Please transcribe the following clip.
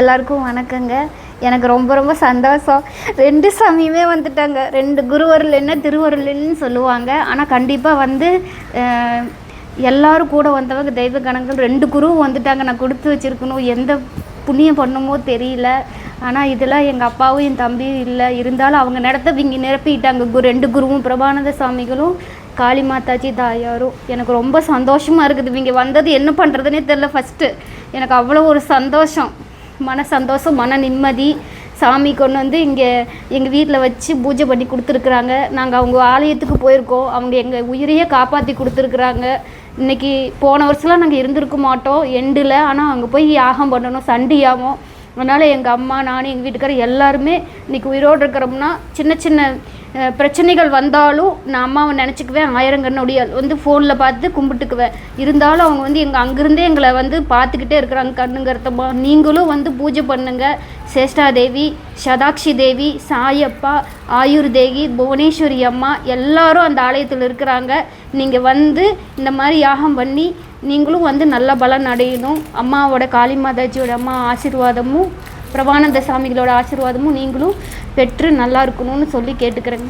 எல்லாருக்கும் வணக்கங்க. எனக்கு ரொம்ப ரொம்ப சந்தோஷம். ரெண்டு சாமியுமே வந்துட்டாங்க. ரெண்டு குருவருள் என்ன சொல்லுவாங்க. ஆனால் கண்டிப்பாக வந்து எல்லோரும் கூட வந்தவங்க தெய்வ கணங்கள் ரெண்டு குருவும் வந்துட்டாங்க. நான் கொடுத்து வச்சிருக்கணும். எந்த புண்ணியம் பண்ணுமோ தெரியல. ஆனால் இதெல்லாம் எங்கள் அப்பாவும் என் தம்பியும் இல்லை. இருந்தாலும் அவங்க நடத்த இங்கே நிரப்பிட்டாங்க. குரு ரெண்டு குருவும் பிரபானந்த சாமிகளும் காளி மாதாஜி தாயாரும். எனக்கு ரொம்ப சந்தோஷமாக இருக்குது. இவங்க வந்தது என்ன பண்ணுறதுனே தெரில ஃபஸ்ட்டு எனக்கு அவ்வளோ ஒரு சந்தோஷம். மன சந்தோஷம் மன நிம்மதி. சாமி கொண்டு வந்து இங்கே எங்கள் வீட்டில் வச்சு பூஜை பண்ணி கொடுத்துருக்குறாங்க. நாங்கள் அவங்க ஆலயத்துக்கு போயிருக்கோம். அவங்க எங்கள் உயிரையே காப்பாற்றி கொடுத்துருக்குறாங்க. இன்னைக்கு போன வருஷம்லாம் நாங்கள் இருந்திருக்க மாட்டோம். எண்டில் ஆனால் அங்கே போய் யாகம் பண்ணணும். சண்டி யாகம். அதனால் எங்கள் அம்மா நான் எங்கள் வீட்டுக்காரர் எல்லாருமே இன்றைக்கி உயிரோடு இருக்கிறோம்னா சின்ன சின்ன பிரச்சனைகள் வந்தாலும் நான் அம்மாவை நினச்சிக்குவேன் ஆயிரங்கண்ணுடைய வந்து ஃபோனில் பார்த்து கும்பிட்டுக்குவேன். இருந்தாலும் அவங்க வந்து எங்கள் அங்கேருந்தே எங்களை வந்து பார்த்துக்கிட்டே இருக்கிறாங்க கண்ணுங்கருத்தமாக நீங்களும் வந்து பூஜை பண்ணுங்க. சேஷ்டா தேவி சதாக்ஷி தேவி சாயப்பா ஆயுர் தேவி புவனேஸ்வரி அம்மா எல்லாரும் அந்த ஆலயத்தில் இருக்கிறாங்க. நீங்கள் வந்து இந்த மாதிரி யாகம் பண்ணி நீங்களும் வந்து நல்ல பலன் அடையணும். அம்மாவோட காளி மாதாஜியோட அம்மா ஆசீர்வாதமும் பிரபானந்த சாமிகளோட ஆசீர்வாதமும் நீங்களும் பெற்று நல்லா இருக்கணும்னு சொல்லி கேட்டுக்கிறேங்க.